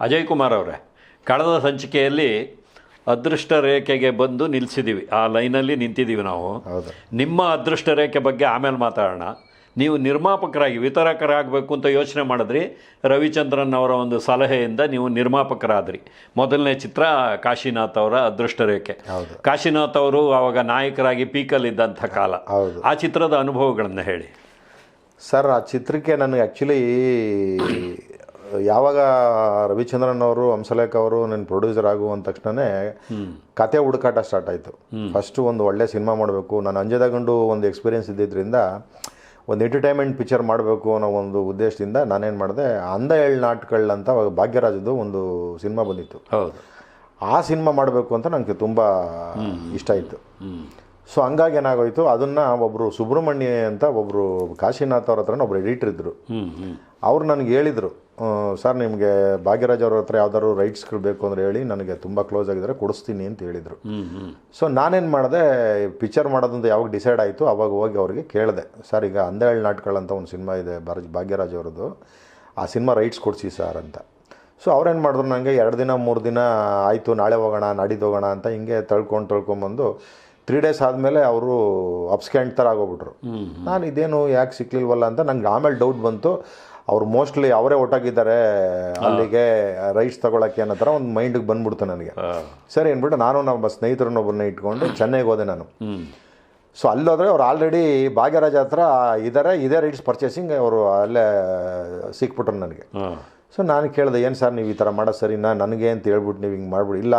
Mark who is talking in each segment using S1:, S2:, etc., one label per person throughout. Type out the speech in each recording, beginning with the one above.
S1: ಅಜಯ್ ಕುಮಾರ್ ಅವರೇ ಕಳೆದ ಸಂಚಿಕೆಯಲ್ಲಿ ಅದೃಷ್ಟ ರೇಖೆಗೆ ಬಂದು ನಿಲ್ಲಿಸಿದ್ದೀವಿ ಆ ಲೈನಲ್ಲಿ ನಿಂತಿದ್ದೀವಿ ನಾವು. ನಿಮ್ಮ ಅದೃಷ್ಟ ರೇಖೆ ಬಗ್ಗೆ ಆಮೇಲೆ ಮಾತಾಡೋಣ. ನೀವು ನಿರ್ಮಾಪಕರಾಗಿ ವಿತರಕರಾಗಬೇಕು ಅಂತ ಯೋಚನೆ ಮಾಡಿದ್ರಿ. ರವಿಚಂದ್ರನ್ ಅವರ ಒಂದು ಸಲಹೆಯಿಂದ ನೀವು ನಿರ್ಮಾಪಕರಾದ್ರಿ. ಮೊದಲನೇ ಚಿತ್ರ ಕಾಶಿನಾಥ್ ಅವರ ಅದೃಷ್ಟ ರೇಖೆ. ಕಾಶಿನಾಥ್ ಅವರು ಆವಾಗ ನಾಯಕರಾಗಿ ಪೀಕಲ್ಲಿದ್ದಂಥ ಕಾಲ. ಆ ಚಿತ್ರದ ಅನುಭವಗಳನ್ನು ಹೇಳಿ.
S2: ಸರ್ ಆ ಚಿತ್ರಕ್ಕೆ ನನಗೆ ಆ್ಯಕ್ಚುಲಿ ಯಾವಾಗ ರವಿಚಂದ್ರನ್ ಅವರು ಹಂಸಲೇಖ ಅವರು ನನ್ನ ಪ್ರೊಡ್ಯೂಸರ್ ಆಗುವಂತ ತಕ್ಷಣವೇ ಕತೆ ಹುಡುಕಾಟ ಸ್ಟಾರ್ಟ್ ಆಯಿತು. ಫಸ್ಟು ಒಂದು ಒಳ್ಳೆ ಸಿನಿಮಾ ಮಾಡಬೇಕು ನಾನು ಅಂಜದಗಂಡು ಒಂದು ಎಕ್ಸ್ಪೀರಿಯನ್ಸ್ ಇದ್ದಿದ್ದರಿಂದ ಒಂದು ಎಂಟರ್ಟೈನ್ಮೆಂಟ್ ಪಿಕ್ಚರ್ ಮಾಡಬೇಕು ಅನ್ನೋ ಒಂದು ಉದ್ದೇಶದಿಂದ ನಾನೇನು ಮಾಡಿದೆ ಅಂದ ಏಳು ನಾಟ್ಗಳಂತ ಭಾಗ್ಯರಾಜದ್ದು ಒಂದು ಸಿನಿಮಾ ಬಂದಿತ್ತು.
S1: ಹೌದು.
S2: ಆ ಸಿನಿಮಾ ಮಾಡಬೇಕು ಅಂತ ನನಗೆ ತುಂಬ ಇಷ್ಟ ಇತ್ತು ಸೊ ಹಂಗಾಗಿ ಏನಾಗೋಯ್ತು ಅದನ್ನು ಒಬ್ಬರು ಸುಬ್ರಹ್ಮಣ್ಯ ಅಂತ ಒಬ್ಬರು ಕಾಶಿನಾಥ್ ಅವ್ರ ಹತ್ರ ಒಬ್ರು ಎಡಿಟರ್ ಇದ್ದರು ಅವ್ರು ನನಗೆ ಹೇಳಿದರು ಸರ್ ನಿಮಗೆ ಭಾಗ್ಯರಾಜ್ ಅವ್ರ ಹತ್ರ ಯಾವ್ದಾದ್ರು ರೈಟ್ಸ್ಗಳು ಬೇಕು ಅಂದರೆ ಹೇಳಿ ನನಗೆ ತುಂಬ ಕ್ಲೋಸ್ ಆಗಿದ್ರೆ ಕೊಡಿಸ್ತೀನಿ ಅಂತ ಹೇಳಿದರು. ಸೊ ನಾನೇನು ಮಾಡಿದೆ ಪಿಕ್ಚರ್ ಮಾಡೋದಂತ ಯಾವಾಗ ಡಿಸೈಡ್ ಆಯಿತು ಅವಾಗ ಹೋಗಿ ಅವ್ರಿಗೆ ಕೇಳಿದೆ. ಸರ್ ಈಗ ಅಂದೇಳ್ ನಾಟ್ಕಳಂತ ಒಂದು ಸಿನಿಮಾ ಇದೆ ಬಾರಜ್ ಭಾಗ್ಯರಾಜ್ ಅವ್ರದ್ದು. ಆ ಸಿನಿಮಾ ರೈಟ್ಸ್ ಕೊಡಿಸಿ ಸರ್ ಅಂತ. ಸೊ ಅವ್ರೇನು ಮಾಡಿದ್ರು ನನಗೆ ಎರಡು ದಿನ ಮೂರು ದಿನ ಆಯಿತು ನಾಳೆ ಹೋಗೋಣ ನಾಡಿದ್ದು ಹೋಗೋಣ ಅಂತ ಹಿಂಗೆ ತಳ್ಕೊಂಡು ತಳ್ಕೊಂಬಂದು ತ್ರೀ ಡೇಸ್ ಆದಮೇಲೆ ಅವರು ಅಪ್ಸ್ಕ್ಯಾಂಡ್ ಥರ ಆಗೋಗ್ಬಿಟ್ರು. ನಾನು ಇದೇನು ಯಾಕೆ ಸಿಕ್ಕಲಿಲ್ವಲ್ಲ ಅಂತ ನಂಗೆ ಆಮೇಲೆ ಡೌಟ್ ಬಂತು. ಅವ್ರು ಮೋಸ್ಟ್ಲಿ ಅವರೇ ಒಟ್ಟಾಗಿದ್ದಾರೆ ಅಲ್ಲಿಗೆ ರೈಟ್ಸ್ ತಗೊಳಕ್ಕೆ ಅನ್ನೋ ಥರ ಒಂದು ಮೈಂಡಿಗೆ ಬಂದ್ಬಿಡ್ತು ನನಗೆ. ಸರಿ ಅಂದ್ಬಿಟ್ಟು ನಾನು ನಮ್ಮ ಸ್ನೇಹಿತರನ್ನೊಬ್ಬರನ್ನ ಇಟ್ಕೊಂಡು ಚೆನ್ನೈಗೆ ಹೋದೆ ನಾನು. ಸೊ ಅಲ್ಲೋದ್ರೆ ಅವ್ರು ಆಲ್ರೆಡಿ ಭಾಗ್ಯರಾಜ ಹತ್ರ ಇದ್ದಾರೆ ಇದೇ ರೈಟ್ಸ್ ಪರ್ಚೇಸಿಂಗ್ ಅವರು ಅಲ್ಲೇ ಸಿಕ್ಬಿಟ್ರು ನನಗೆ. ಸೊ ನಾನು ಕೇಳಿದೆ ಏನು ಸರ್ ನೀವು ಈ ಥರ ಮಾಡೋದು ಸರಿನಾ? ನನಗೆ ಅಂತ ಹೇಳ್ಬಿಟ್ಟು ನೀವು ಹಿಂಗೆ ಮಾಡ್ಬಿಡಿ. ಇಲ್ಲ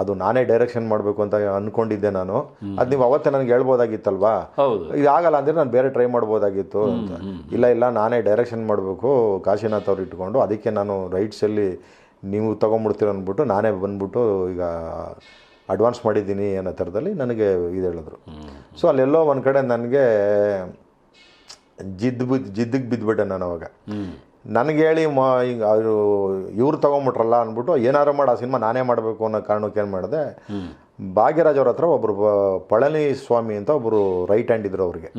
S2: ಅದು ನಾನೇ ಡೈರೆಕ್ಷನ್ ಮಾಡಬೇಕು ಅಂತ ಅಂದ್ಕೊಂಡಿದ್ದೆ ನಾನು. ಅದು ನೀವು ಅವತ್ತೇ ನನಗೆ ಹೇಳ್ಬೋದಾಗಿತ್ತಲ್ವಾ?
S1: ಹೌದು.
S2: ಇದು ಆಗಲ್ಲ ಅಂದರೆ ನಾನು ಬೇರೆ ಟ್ರೈ ಮಾಡ್ಬೋದಾಗಿತ್ತು ಅಂತ. ಇಲ್ಲ ಇಲ್ಲ ನಾನೇ ಡೈರೆಕ್ಷನ್ ಮಾಡಬೇಕು ಕಾಶಿನಾಥ್ ಅವ್ರು ಇಟ್ಕೊಂಡು. ಅದಕ್ಕೆ ನಾನು ರೈಟ್ಸಲ್ಲಿ ನೀವು ತೊಗೊಂಬಿಡ್ತೀರ ಅಂದ್ಬಿಟ್ಟು ನಾನೇ ಬಂದ್ಬಿಟ್ಟು ಈಗ ಅಡ್ವಾನ್ಸ್ ಮಾಡಿದ್ದೀನಿ ಅನ್ನೋ ಥರದಲ್ಲಿ ನನಗೆ ಇದು ಹೇಳಿದ್ರು. ಸೊ ಅಲ್ಲೆಲ್ಲೋ ಒಂದು ಕಡೆ ನನಗೆ ಜಿದ್ದು ಬಿದ್ದು ಜಿದ್ದಿಗೆ ಬಿದ್ದುಬಿಟ್ಟೆ ನಾನು ಅವಾಗ. ನನಗೆ ಹೇಳಿ ಮ ಈಗ ಅವರು ಇವ್ರು ತೊಗೊಂಬಿಟ್ರಲ್ಲ ಅಂದ್ಬಿಟ್ಟು ಏನಾರು ಮಾಡಿ ಆ ಸಿನಿಮಾ ನಾನೇ ಮಾಡಬೇಕು ಅನ್ನೋ ಕಾರಣಕ್ಕೆ ಏನು ಮಾಡಿದೆ? ಭಾಗ್ಯರಾಜ್ ಅವ್ರ ಹತ್ರ ಒಬ್ಬರು ಬ- ಪಳನಿ ಸ್ವಾಮಿ ಅಂತ ಒಬ್ಬರು ರೈಟ್ ಹ್ಯಾಂಡ್ ಇದ್ರು ಅವ್ರಿಗೆ.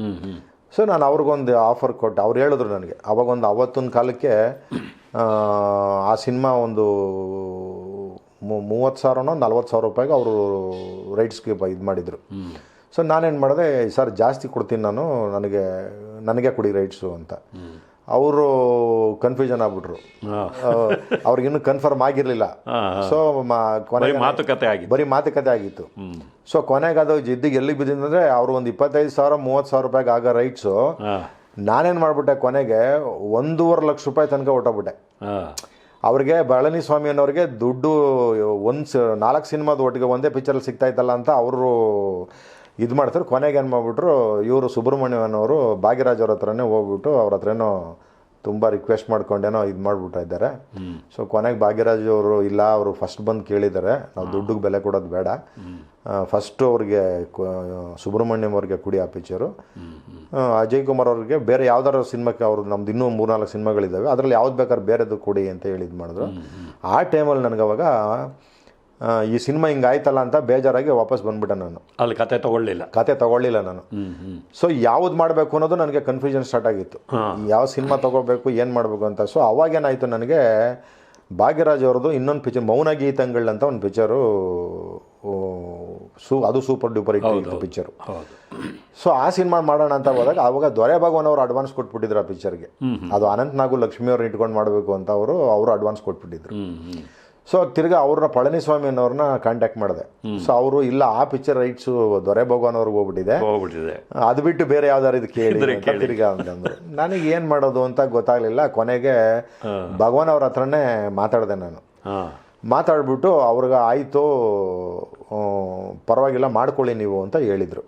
S2: ಸೊ ನಾನು ಅವ್ರಿಗೊಂದು ಆಫರ್ ಕೊಟ್ಟೆ ಅವ್ರು ಹೇಳಿದ್ರು ನನಗೆ ಅವಾಗೊಂದು ಅವತ್ತಿನ ಕಾಲಕ್ಕೆ ಆ, ಸಿನಿಮಾ ಒಂದು ಮೂವತ್ತು ಸಾವಿರನೋ ನಲ್ವತ್ತು ಸಾವಿರ ರೂಪಾಯಿಗೆ ಅವರು ರೈಟ್ಸ್ಗೆ ಇದು ಮಾಡಿದರು. ಸೊ ನಾನೇನು ಮಾಡಿದೆ ಸರ್ ಜಾಸ್ತಿ ಕೊಡ್ತೀನಿ ನಾನು ನನಗೆ ನನಗೆ ಕೊಡಿ ರೈಟ್ಸು ಅಂತ. ಅವರು ಕನ್ಫ್ಯೂಷನ್ ಆಗ್ಬಿಟ್ರು.
S1: ಅವ್ರಿಗೆ
S2: ಅವ್ರಿಗಿನ್ನೂ ಕನ್ಫರ್ಮ್ ಆಗಿರಲಿಲ್ಲ. ಸೊ ಕೊನೆಗೆ
S1: ಬರೀ ಮಾತುಕತೆ ಆಗಿ
S2: ಬರೀ ಮಾತುಕತೆ ಆಗಿತ್ತು. ಸೊ ಕೊನೆಗೆ ಅದು ಜಿದ್ದಿಗೆ ಎಲ್ಲಿಗೆ ಬಿದ್ದಿದ್ದಂದ್ರೆ ಅವ್ರು ಒಂದು ಇಪ್ಪತ್ತೈದು ಸಾವಿರ ಮೂವತ್ತು ಸಾವಿರ ರೂಪಾಯಿಗೆ ಆಗೋ ರೈಟ್ಸು ನಾನೇನ್ ಮಾಡಿಬಿಟ್ಟೆ ಕೊನೆಗೆ ಒಂದೂವರೆ ಲಕ್ಷ ರೂಪಾಯಿ ತನಕ ಹೊಟ್ಟೋಗ್ಬಿಟ್ಟೆ ಅವ್ರಿಗೆ ಬಳನಿ ಸ್ವಾಮಿ ಅನ್ನೋರಿಗೆ ದುಡ್ಡು ಒಂದು ನಾಲ್ಕು ಸಿನಿಮಾದ ಒಟ್ಟಿಗೆ ಒಂದೇ ಪಿಕ್ಚರಲ್ಲಿ ಸಿಗ್ತಾ ಇತ್ತಲ್ಲ ಅಂತ ಅವರು ಇದು ಮಾಡ್ತಾರೆ. ಕೊನೆಗೆ ಏನು ಮಾಡಿಬಿಟ್ರು ಇವರು ಸುಬ್ರಹ್ಮಣ್ಯಂ ಅನ್ನೋರು ಭಾಗ್ಯರಾಜ್ ಅವ್ರ ಹತ್ರನೇ ಹೋಗ್ಬಿಟ್ಟು ಅವ್ರ ಹತ್ರನೋ ತುಂಬ ರಿಕ್ವೆಸ್ಟ್ ಮಾಡ್ಕೊಂಡೇನೋ ಇದು ಮಾಡಿಬಿಟ್ಟ ಇದ್ದಾರೆ. ಸೊ ಕೊನೆಗೆ ಭಾಗ್ಯರಾಜ್ ಅವರು ಇಲ್ಲ ಅವರು ಫಸ್ಟ್ ಬಂದು ಕೇಳಿದ್ದಾರೆ. ನಾವು ದುಡ್ಡಿಗೆ ಬೆಲೆ ಕೊಡೋದು ಬೇಡ. ಫಸ್ಟು ಅವ್ರಿಗೆ ಸುಬ್ರಹ್ಮಣ್ಯಂ ಅವ್ರಿಗೆ ಕುಡಿ ಆ ಪಿಕ್ಚರು ಅಜಯ್ ಕುಮಾರ್ ಅವ್ರಿಗೆ ಬೇರೆ ಯಾವ್ದಾರು ಸಿನಿಮಾಕ್ಕೆ ಅವ್ರದ್ದು ನಮ್ದು ಇನ್ನೂ ಮೂರ್ನಾಲ್ಕು ಸಿನಿಮಾಗಳಿದ್ದಾವೆ ಅದರಲ್ಲಿ ಯಾವ್ದು ಬೇಕಾದ್ರೆ ಬೇರೆದು ಕೊಡಿ ಅಂತ ಹೇಳಿದ್ ಇದು ಮಾಡಿದ್ರು ಆ ಟೈಮಲ್ಲಿ ನನಗೆ ಅವಾಗ ಈ ಸಿನಿಮಾ ಹಿಂಗಾಯ್ತಲ್ಲ ಅಂತ ಬೇಜಾರಾಗಿ ವಾಪಸ್ ಬಂದ್ಬಿಟ್ಟೆ ನಾನು.
S1: ಅಲ್ಲಿ ಕತೆ ತಗೊಳ್ಳಿಲ್ಲ.
S2: ಕತೆ ತಗೊಳ್ಳಿಲ್ಲ ನಾನು. ಸೊ ಯಾವ್ದು ಮಾಡಬೇಕು ಅನ್ನೋದು ನನಗೆ ಕನ್ಫ್ಯೂಷನ್ ಸ್ಟಾರ್ಟ್ ಆಗಿತ್ತು. ಯಾವ ಸಿನಿಮಾ ತಗೋಬೇಕು ಏನು ಮಾಡಬೇಕು ಅಂತ. ಸೊ ಅವಾಗೇನಾಯಿತು ನನಗೆ ಭಾಗ್ಯರಾಜ್ ಅವ್ರದ್ದು ಇನ್ನೊಂದು ಪಿಕ್ಚರ್ ಮೌನ ಗೀತಂಗಳು ಅಂತ ಒಂದು ಪಿಕ್ಚರು ಸೂ ಅದು ಸೂಪರ್ ಡೂಪರ್ ಇಟ್ಟು ಪಿಕ್ಚರು ಸೊ ಆ ಸಿನಿಮಾ ಮಾಡೋಣ ಅಂತ ಹೋದಾಗ ಅವಾಗ ದೊರೆ ಭಗವಾನ್ ಅವರು ಅಡ್ವಾನ್ಸ್ ಕೊಟ್ಬಿಟ್ಟಿದ್ರು ಆ ಪಿಕ್ಚರ್ಗೆ ಅದು ಅನಂತ್ ನಾಗು ಲಕ್ಷ್ಮಿ ಅವ್ರನ್ನ ಇಟ್ಕೊಂಡು ಮಾಡಬೇಕು ಅಂತ ಅವರು ಅವರು ಅಡ್ವಾನ್ಸ್ ಕೊಟ್ಬಿಟ್ಟಿದ್ರು. ಸೊ ತಿರ್ಗಾ ಅವ್ರನ್ನ ಪಳನಿಸ್ವಾಮಿ ಅನ್ನೋರನ್ನ ಕಾಂಟ್ಯಾಕ್ಟ್ ಮಾಡಿದೆ. ಸೊ ಅವರು ಇಲ್ಲ ಆ ಪಿಕ್ಚರ್ ರೈಟ್ಸು ದೊರೆ ಭಗವಾನ್ ಅವ್ರಿಗೆ ಹೋಗ್ಬಿಟ್ಟಿದೆ.
S1: ಹೋಗ್ಬಿಟ್ಟಿದೆ.
S2: ಅದು ಬಿಟ್ಟು ಬೇರೆ ಯಾವ್ದಾರು ಇದು ಕೇಳಿ ತಿರ್ಗಾ ಅಂತಂದ್ರು ನನಗೆ ಏನು ಮಾಡೋದು ಅಂತ ಗೊತ್ತಾಗ್ಲಿಲ್ಲ. ಕೊನೆಗೆ ಭಗವಾನ್ ಅವ್ರ ಹತ್ರನೇ ಮಾತಾಡಿದೆ ನಾನು. ಮಾತಾಡ್ಬಿಟ್ಟು ಅವ್ರಿಗೆ ಆಯಿತು ಪರವಾಗಿಲ್ಲ ಮಾಡ್ಕೊಳ್ಳಿ ನೀವು ಅಂತ ಹೇಳಿದರು.